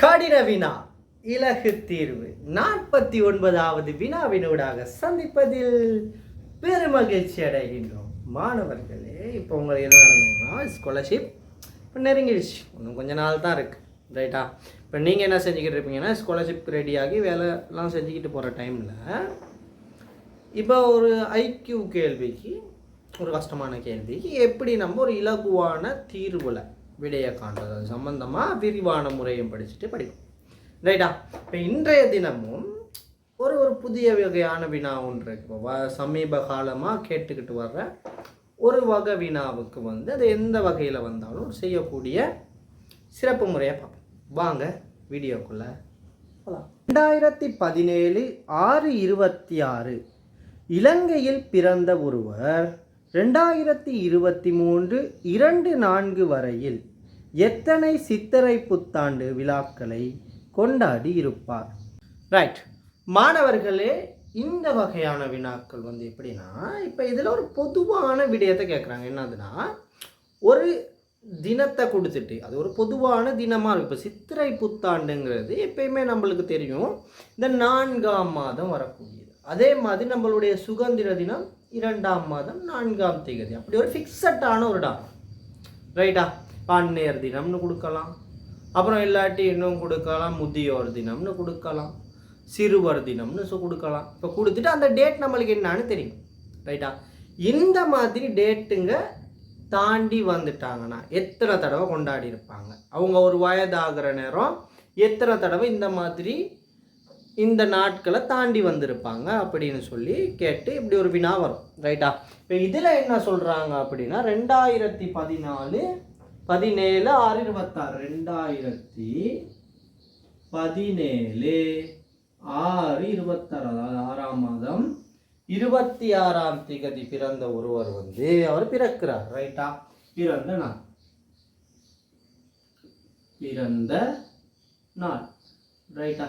கடின வினா இலகு தீர்வு. நாற்பத்தி ஒன்பதாவது வினாவினூடாக சந்திப்பதில் பெருமகிழ்ச்சி அடைகின்றோம். மாணவர்களே இப்போ உங்களுக்கு என்ன நடந்ததுன்னா ஸ்காலர்ஷிப் இப்போ நெருங்கிடுச்சு. இன்னும் கொஞ்ச நாள் தான் இருக்குது ரைட்டா இப்போ நீங்கள் என்ன செஞ்சுக்கிட்டு இருப்பீங்கன்னா ஸ்காலர்ஷிப் ரெடியாகி வேலைலாம் செஞ்சுக்கிட்டு போகிற டைமில் இப்போ ஒரு ஐக்யூ கேள்விக்கு ஒரு கஷ்டமான கேள்விக்கு எப்படி நம்ம ஒரு இலகுவான தீர்வில் விடய காண்றது அது சம்பந்தமாக விரிவான முறையும் படிச்சுட்டு படிப்போம் ரைட்டா? இப்போ இன்றைய தினமும் ஒரு ஒரு புதிய வகையான வினா ஒன்று இருக்கு. இப்போ வ- சமீப காலமாக கேட்டுக்கிட்டு வர்ற ஒரு வகை வினாவுக்கு வந்து அது எந்த வகையில் வந்தாலும் செய்யக்கூடிய சிறப்பு முறையை பார்ப்போம். வாங்க வீடியோக்குள்ளே போகலாம் ரெண்டாயிரத்தி பதினேழு ஆறு இருபத்தி ஆறு இலங்கையில் பிறந்த ஒருவர் ரெண்டாயிரத்தி இருபத்தி மூன்று இரண்டு நான்கு வரையில் எத்தனை சித்திரை புத்தாண்டு விழாக்களை கொண்டாடி இருப்பார்? ரைட் மாணவர்களே இந்த வகையான வினாக்கள் வந்து எப்படின்னா இப்போ இதில் ஒரு பொதுவான விடயத்தை கேட்குறாங்க என்னதுன்னா ஒரு தினத்தை கொடுத்துட்டு அது ஒரு பொதுவான தினமாக இருக்கும். இப்போ சித்திரை புத்தாண்டுங்கிறது எப்பயுமே நம்மளுக்கு தெரியும். இந்த நான்காம் மாதம் வரக்கூடியது. அதே மாதிரி நம்மளுடைய சுதந்திர தினம் இரண்டாம் மாதம் நான்காம் தேதி. அப்படி ஒரு ஃபிக்ஸட்டான ஒரு டா ரைட்டா பாண்டியர் தினம்னு கொடுக்கலாம். அப்புறம் இல்லாட்டி இன்னும் கொடுக்கலாம். முதியோர் தினம்னு கொடுக்கலாம். சிறுவர் தினம்னு ஸோ கொடுக்கலாம். இப்போ கொடுத்துட்டு அந்த டேட் நம்மளுக்கு என்னான்னு தெரியும். ரைட்டா இந்த மாதிரி டேட்டுங்க தாண்டி வந்துட்டாங்கன்னா எத்தனை தடவை கொண்டாடி இருப்பாங்க? அவங்க ஒரு வயதாகிற நேரம் எத்தனை தடவை இந்த மாதிரி இந்த நாட்களை தாண்டி வந்திருப்பாங்க அப்படின்னு சொல்லி கேட்டு இப்படி ஒரு வினா வரும் ரைட்டா? இப்போ இதில் என்ன சொல்கிறாங்க அப்படின்னா ரெண்டாயிரத்தி பதினாலு பதினேழு ஆறு இருபத்தாறு ரெண்டாயிரத்தி பதினேழு ஆறு இருபத்தாறு அதாவது ஆறாம் மாதம் இருபத்தி ஆறாம் திகதி பிறந்த ஒருவர் வந்து அவர் பிறக்கிறார் ரைட்டா? பிறந்த நாள். பிறந்த நாள் ரைட்டா?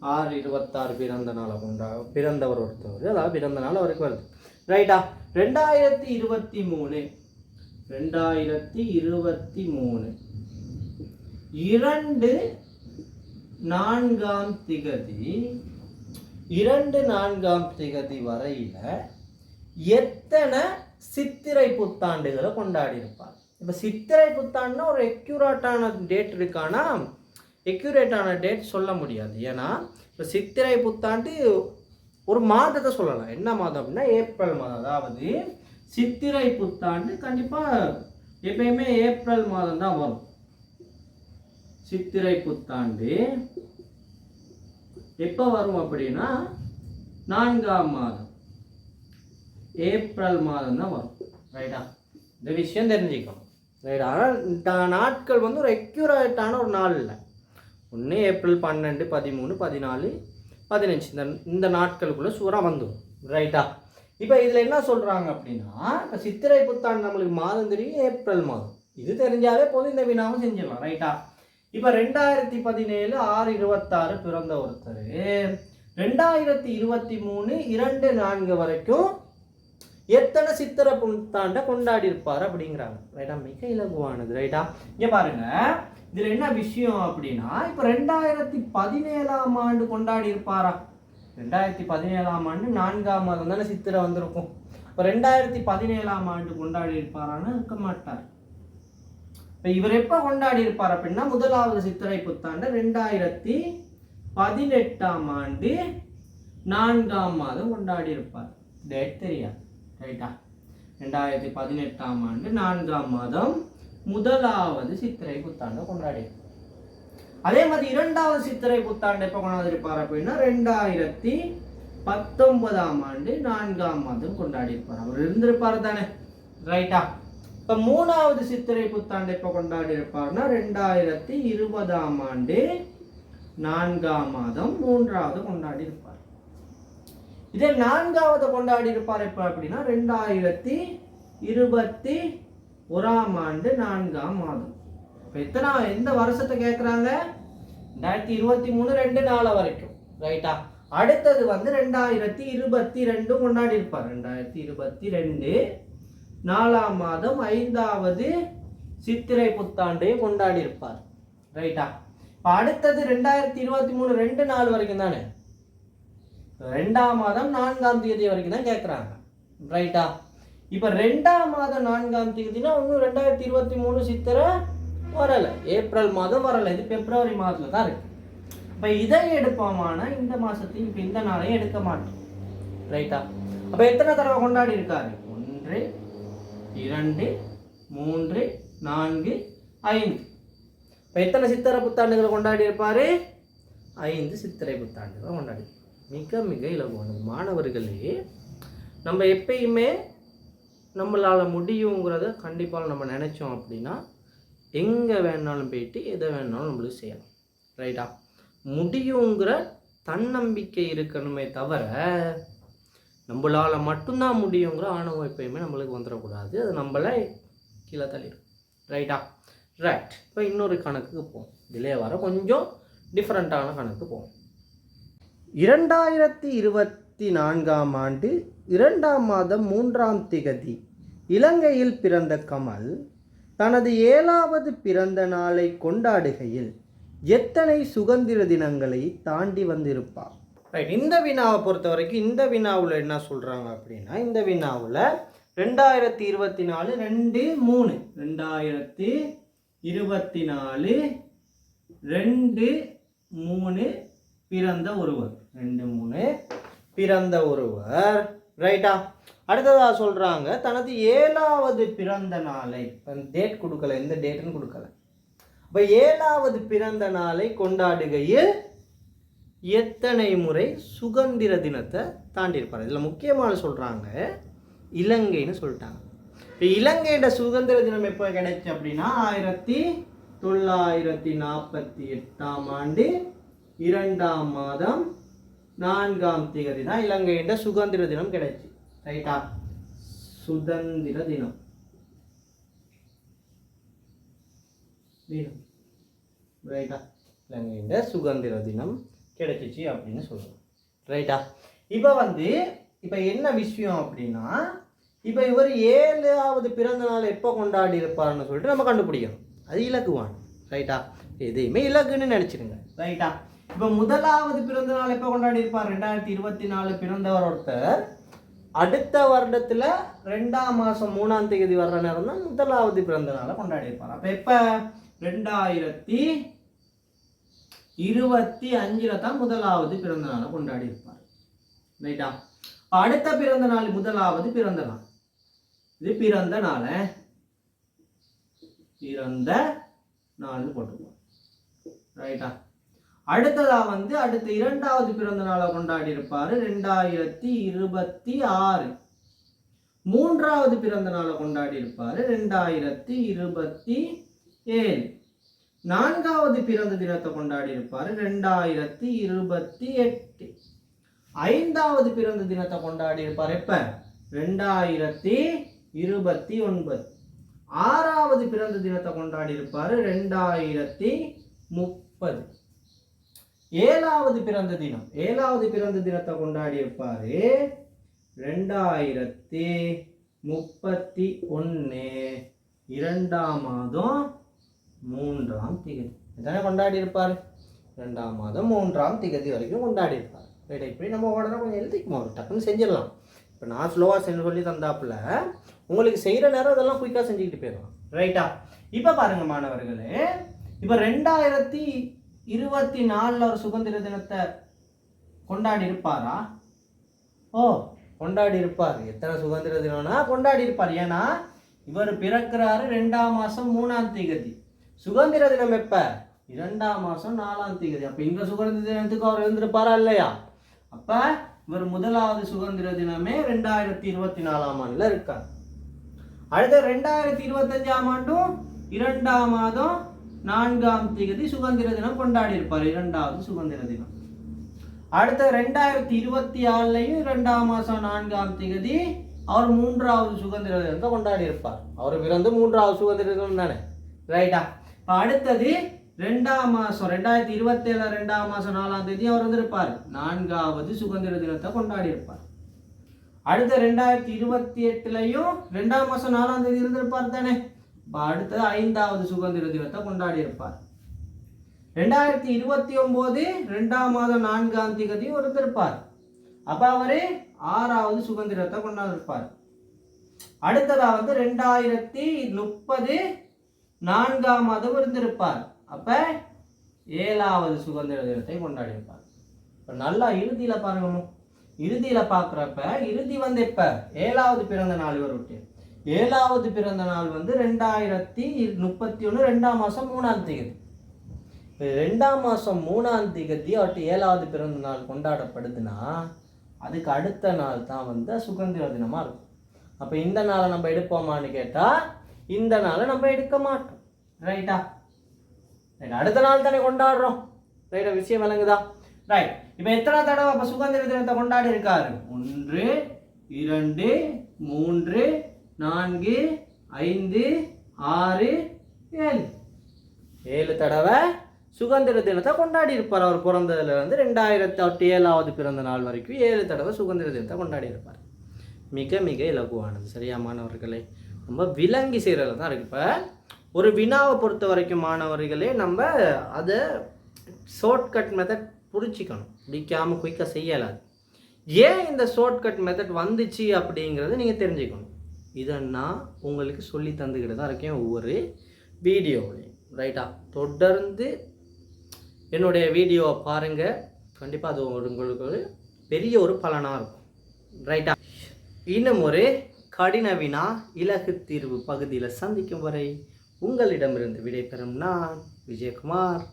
ஆறு இருபத்தாறு பிறந்த நாளை கொண்டா பிறந்தவர் ஒருத்தவர். அதாவது பிறந்த நாள் அவருக்கு வருது. ரைட்டா ரெண்டாயிரத்தி இருபத்தி மூணு. ரெண்டாயிரத்தி இருபத்தி மூணு. இரண்டு நான்காம் திகதி இரண்டு நான்காம் திகதி வரையில் எத்தனை சித்திரை புத்தாண்டுகளை கொண்டாடி இருப்பார் இப்போ சித்திரை புத்தாண்டுனா ஒரு எக்யூராட்டான டேட் இருக்கானா? எக்யூரேட்டான டேட் சொல்ல முடியாது. ஏன்னா இப்போ சித்திரை புத்தாண்டு ஒரு மாதத்தை சொல்லலாம். என்ன மாதம் அப்படின்னா ஏப்ரல் மாதம். அதாவது சித்திரை புத்தாண்டு கண்டிப்பாக எப்பயுமே ஏப்ரல் மாதம் தான் வரும். சித்திரை புத்தாண்டு எப்போ வரும் அப்படின்னா நான்காம் மாதம். ஏப்ரல் மாதம் தான் வரும். ரைட்டா இந்த விஷயம் தெரிஞ்சுக்கணும். ரைட் ஆனால் நாட்கள் வந்து ஒரு எக்யூரேட்டான ஒரு நாள் இல்லை. ஒன்று ஏப்ரல் பன்னெண்டு பதிமூணு பதினாலு பதினஞ்சு. இந்த இந்த நாட்களுக்குள்ளே சூறாக வந்துடும் ரைட்டா? இப்போ இதில் என்ன சொல்கிறாங்க அப்படின்னா இப்போ சித்திரை புத்தாண்டு நம்மளுக்கு மாதம் தெரியும் ஏப்ரல் மாதம். இது தெரிஞ்சாலே போதும் இந்த வினாவும் செஞ்சிடலாம். ரைட்டா? இப்போ ரெண்டாயிரத்தி பதினேழு ஆறு இருபத்தாறு பிறந்த ஒருத்தர் ரெண்டாயிரத்தி இருபத்தி மூணு இரண்டு நான்கு வரைக்கும் எத்தனை சித்திரை புத்தாண்டை கொண்டாடி இருப்பார் அப்படிங்கிறாங்க. ரைட்டா? மிக இலகுவானது ரைட்டா? இங்கே பாருங்க. இதில் என்ன விஷயம் அப்படின்னா இப்போ ரெண்டாயிரத்தி பதினேழாம் ஆண்டு கொண்டாடி இருப்பாரா ரெண்டாயிரத்தி பதினேழாம் ஆண்டு நான்காம் மாதம் தானே சித்திரை வந்திருக்கும். இப்போ ரெண்டாயிரத்தி பதினேழாம் ஆண்டு கொண்டாடி இருப்பாரான்னு இருக்க மாட்டார். இப்போ இவர் எப்போ கொண்டாடி இருப்பார் அப்படின்னா முதலாவது சித்திரை புத்தாண்டு ரெண்டாயிரத்தி பதினெட்டாம் ஆண்டு நான்காம் மாதம் கொண்டாடி இருப்பார் டேட் தெரியாது ரைட்டா ரெண்டாயிரத்தி பதினெட்டாம் ஆண்டு நான்காம் மாதம் முதலாவது சித்திரை புத்தாண்டை கொண்டாடி. அதே மாதிரி இரண்டாவது சித்திரை புத்தாண்டு எப்போ கொண்டாடி அப்படின்னா ரெண்டாயிரத்தி பத்தொன்பதாம் ஆண்டு நான்காம் மாதம் கொண்டாடி இருப்பார் அவர் இருந்திருப்பார் தானே? ரைட்டா இப்போ மூணாவது சித்திரை புத்தாண்டு எப்போ கொண்டாடி இருப்பார்னா ரெண்டாயிரத்தி இருபதாம் ஆண்டு நான்காம் மாதம் மூன்றாவது கொண்டாடி இருப்பார் இதே நான்காவது கொண்டாடி இருப்பார் எப்போ அப்படின்னா ரெண்டாயிரத்தி இருபத்தி ஓராம் ஆண்டு நான்காம் மாதம். இப்போ எத்தனை எந்த வருஷத்தை கேட்குறாங்க ரெண்டாயிரத்தி இருபத்தி மூணு ரெண்டு நாளை வரைக்கும் ரைட்டா அடுத்தது வந்து ரெண்டாயிரத்தி இருபத்தி ரெண்டும் கொண்டாடி இருப்பார். ரெண்டாயிரத்தி இருபத்தி ரெண்டு நாலாம் மாதம் ஐந்தாவது சித்திரை புத்தாண்டையும் கொண்டாடி இருப்பார். ரைட்டா இப்போ அடுத்தது ரெண்டாயிரத்தி இருபத்தி மூணு ரெண்டு நாள் வரைக்கும் தானே? ரெண்டாம் மாதம் நான்காம் தேதி வரைக்கும் தான் கேட்குறாங்க ரைட்டா இப்போ ரெண்டாம் மாதம் நான்காம் தேதினா இன்னும் ரெண்டாயிரத்தி இருபத்தி மூணு சித்திரை வரலை. ஏப்ரல் மாதம் வரலை. இது பிப்ரவரி மாதத்தில் தான் இருக்கு. இப்போ இதை எடுப்போமானா இந்த மாதத்தையும் இப்போ இந்த நாளையும் எடுக்க மாட்டோம். ரைட்டா அப்போ எத்தனை தடவை கொண்டாடி இருக்காரு? ஒன்று இரண்டு மூன்று நான்கு ஐந்து. இப்போ எத்தனை சித்திரை புத்தாண்டுகளை கொண்டாடி இருப்பார்? ஐந்து சித்திரை புத்தாண்டுகளை கொண்டாடி மிக மிக இலகுவானது. மாணவர்களே நம்ம எப்பயுமே நம்மளால் முடியுங்கிறத கண்டிப்பாக நம்ம நினச்சோம் அப்படின்னா எங்கே வேணாலும் போயிட்டு எதை வேணாலும் நம்மளுக்கு செய்யலாம். ரைட்டா? முடியுங்கிற தன்னம்பிக்கை இருக்கணுமே தவிர நம்மளால் மட்டும்தான் முடியுங்கிற ஆணவம் எப்பயுமே நம்மளுக்கு வந்துடக்கூடாது. அது நம்மளை கீழே தள்ளிடும். ரைட்டா? ரைட். இப்போ இன்னொரு கணக்குக்கு போவோம். இதிலே வர கொஞ்சம் டிஃப்ரெண்ட்டான கணக்கு போவோம். இரண்டாயிரத்தி இருபத்தி நான்காம் ஆண்டு இரண்டாம் மாதம் மூன்றாம் திகதி இலங்கையில் பிறந்த கமல் தனது ஏழாவது பிறந்த நாளை கொண்டாடுகையில் எத்தனை சுதந்திர தினங்களை தாண்டி வந்திருப்பார்? ரைட் இந்த வினாவை பொறுத்த வரைக்கும் இந்த வினாவில் என்ன சொல்கிறாங்க அப்படின்னா இந்த வினாவில் ரெண்டாயிரத்தி இருபத்தி நாலு ரெண்டு மூணு. ரெண்டாயிரத்தி இருபத்தி நாலு ரெண்டு மூணு பிறந்த ஒருவர். ரெண்டு மூணு. பிறந்த ஒருவர். ரைட்டா அடுத்ததாக சொல்கிறாங்க தனது ஏழாவது பிறந்த நாளை. டேட் கொடுக்கல எந்த டேட்டுன்னு கொடுக்கல. இப்போ ஏழாவது பிறந்த நாளை கொண்டாடுகையில் எத்தனை முறை சுதந்திர தினத்தை தாண்டியிருப்பார்? இதில் முக்கியமான சொல்கிறாங்க இலங்கைன்னு சொல்லிட்டாங்க. இப்போ இலங்கையோட சுதந்திர தினம் எப்போ கிடைச்சு அப்படின்னா ஆயிரத்தி தொள்ளாயிரத்தி நாற்பத்தி எட்டாம் ஆண்டு இரண்டாம் மாதம் நான்காம் திகதி தான் இலங்கையோட சுதந்திர தினம் கிடைச்சி. ரைட்டா? சுதந்திர தினம். தினம். ரைட்டா? இலங்கையோட சுதந்திர தினம் கிடைச்சிச்சு அப்படின்னு சொல்லுவோம் ரைட்டா? இப்போ வந்து இப்போ என்ன விஷயம் அப்படின்னா இப்போ இவர் ஏழாவது பிறந்த நாள் எப்போ கொண்டாடி இருப்பார்னு சொல்லிட்டு நம்ம கண்டுபிடிக்கணும். அது இலக்குவான். ரைட்டா? எதையுமே இலக்குன்னு நினச்சிடுங்க ரைட்டா? இப்போ முதலாவது பிறந்த நாள் எப்போ கொண்டாடி இருப்பார் ரெண்டாயிரத்தி இருபத்தி நாலு பிறந்தவர் ஒருத்தர். அடுத்த வருடத்தில் ரெண்டாம் மாதம் மூணாம் தேதி வர்ற நேரம் தான் முதலாவது பிறந்த நாளை கொண்டாடி இருப்பார் அப்போ எப்போ? ரெண்டாயிரத்தி இருபத்தி அஞ்சில் தான் முதலாவது பிறந்த நாளை கொண்டாடி இருப்பார் ரைட்டா அடுத்த பிறந்த நாள் முதலாவது பிறந்த நாள் இது பிறந்த நாளை பிறந்த நாள்னு போட்டுருவோம் ரைட்டா அடுத்ததாக வந்து அடுத்த இரண்டாவது பிறந்த நாளை கொண்டாடி இருப்பார் ரெண்டாயிரத்தி இருபத்தி ஆறு. மூன்றாவது பிறந்த நாளை கொண்டாடி இருப்பார் ரெண்டாயிரத்தி இருபத்தி ஏழு. நான்காவது பிறந்த தினத்தை கொண்டாடி இருப்பார் ரெண்டாயிரத்தி இருபத்தி எட்டு. ஐந்தாவது பிறந்த தினத்தை கொண்டாடி இருப்பார் எப்ப? ரெண்டாயிரத்தி இருபத்தி ஒன்பது. ஆறாவது பிறந்த தினத்தை கொண்டாடி இருப்பார் ரெண்டாயிரத்தி முப்பது. ஏழாவது பிறந்த தினம். ஏழாவது பிறந்த தினத்தை கொண்டாடியிருப்பார் ரெண்டாயிரத்தி முப்பத்தி ஒன்று இரண்டாம் மாதம் மூன்றாம் திகதி. இதானே கொண்டாடி இருப்பார் ரெண்டாம் மாதம் மூன்றாம் திகதி வரைக்கும் கொண்டாடி இருப்பார் ரைட் இப்படி நம்ம உடனே கொஞ்சம் எழுதிக்குமா ஒரு டக்குன்னு செஞ்சிடலாம். இப்போ நான் ஸ்லோவாக செஞ்சு சொல்லி தந்தாப்புல உங்களுக்கு செய்கிற நேரம் அதெல்லாம் குயிக்காக செஞ்சுக்கிட்டு போயிடலாம். ரைட்டா இப்போ பாருங்க மாணவர்களே இப்போ ரெண்டாயிரத்தி இருபத்தி நாலில் ஒரு சுதந்திர தினத்தை கொண்டாடி இருப்பாரா ஓ கொண்டாடி இருப்பார் எத்தனை சுதந்திர தினம்னா கொண்டாடி இருப்பார் ஏன்னா இவர் பிறக்கிறாரு ரெண்டாம் மாதம் மூணாம் தேதி. சுதந்திர தினம் எப்ப? இரண்டாம் மாதம் நாலாம் தேதி. அப்போ இந்த சுதந்திர தினத்துக்கு அவர் இருந்திருப்பாரா இல்லையா? அப்போ இவர் முதலாவது சுதந்திர தினமே ரெண்டாயிரத்தி இருபத்தி நாலாம் ஆண்டில் இருக்கார். அடுத்த ரெண்டாயிரத்தி இருபத்தஞ்சாம் ஆண்டும் இரண்டாம் மாதம் நான்காம் தேதி சுதந்திர தினம் கொண்டாடி இருப்பார் இரண்டாவது சுதந்திர தினம். அடுத்த ரெண்டாயிரத்தி இருபத்தி ஆறுலையும் இரண்டாம் மாதம் நான்காம் தேதி அவர் மூன்றாவது சுதந்திர தினத்தை கொண்டாடி இருப்பார் அவர் பிறந்து மூன்றாவது சுதந்திர தினம் தானே? ரைட்டா இப்போ அடுத்தது ரெண்டாம் மாதம் ரெண்டாயிரத்தி இருபத்தேழு ரெண்டாம் மாதம் நாலாம் தேதி அவர் வந்திருப்பார். நான்காவது சுதந்திர தினத்தை கொண்டாடி இருப்பார் அடுத்த ரெண்டாயிரத்தி இருபத்தி எட்டுலையும் ரெண்டாம் மாதம் நாலாம் தேதி இருந்திருப்பார் தானே? இப்போ அடுத்தது ஐந்தாவது சுதந்திர தினத்தை கொண்டாடி இருப்பார். ரெண்டாயிரத்தி இருபத்தி ஒம்போது ரெண்டாம் மாதம் நான்காம் தேதி இருந்திருப்பார் அப்போ அவர் ஆறாவது சுதந்திரத்தை கொண்டாடிருப்பார் அடுத்ததாக வந்து ரெண்டாயிரத்தி முப்பது நான்காம் மாதம் இருந்திருப்பார் அப்போ ஏழாவது சுதந்திர தினத்தை கொண்டாடியிருப்பார் இப்போ நல்லா இறுதியில் பாருங்க இறுதியில் பார்க்குறப்ப இறுதி வந்து இப்போ ஏழாவது பிறந்த நாள் இவர் விட்டு ஏழாவது பிறந்த நாள் வந்து ரெண்டாயிரத்தி முப்பத்தி ஒன்று ரெண்டாம் மாதம் மூணாம் தேதி. ரெண்டாம் மாதம் மூணாம் தேதி அவர்கிட்ட ஏழாவது பிறந்த நாள் கொண்டாடப்படுதுன்னா அதுக்கு அடுத்த நாள் தான் வந்து சுதந்திர தினமாக இருக்கும். அப்போ இந்த நாளை நம்ம எடுப்போமான்னு கேட்டால் இந்த நாளை நம்ம எடுக்க மாட்டோம். ரைட்டா ரைட் அடுத்த நாள் தானே கொண்டாடுறோம். ரைட்டா விஷயம் விளங்குதா? ரைட் இப்போ எத்தனை தடவை அப்போ சுதந்திர தினத்தை கொண்டாடி இருக்காரு? ஒன்று இரண்டு மூன்று நான்கு ஐந்து ஆறு ஏழு. ஏழு தடவை சுதந்திர தினத்தை கொண்டாடி இருப்பார். அவர் பிறந்ததுலேருந்து ரெண்டாயிரத்தி எட்டு ஏழாவது பிறந்த நாள் வரைக்கும் ஏழு தடவை சுதந்திர தினத்தை கொண்டாடி இருப்பார். மிக மிக இலகுவானது. சரியா மாணவர்களே? ரொம்ப விலங்கி செய்கிறதுல தான் இருக்கு. இப்போ ஒரு வினாவை பொறுத்த வரைக்கும் மாணவர்களே நம்ம அதை ஷார்ட்கட் மெத்தட் பிடிச்சிக்கணும். பிடிக்காமல் குயிக்காக செய்யலாது. ஏன் இந்த ஷார்ட்கட் மெத்தட் வந்துச்சு அப்படிங்கிறத நீங்கள் தெரிஞ்சுக்கணும். இதை நான் உங்களுக்கு சொல்லி தந்துக்கிட்டு தான் இருக்கேன் ஒவ்வொரு வீடியோவிலையும் ரைட்டா தொடர்ந்து என்னுடைய வீடியோவை பாருங்கள் கண்டிப்பாக அது ஒரு உங்களுக்கு ஒரு பெரிய ஒரு பலனாக இருக்கும். ரைட்டா இன்னும் ஒரு கடின வினா இலகு தீர்வு பகுதியில் சந்திக்கும் வரை உங்களிடமிருந்து விடைபெறும் நான் விஜயகுமார்.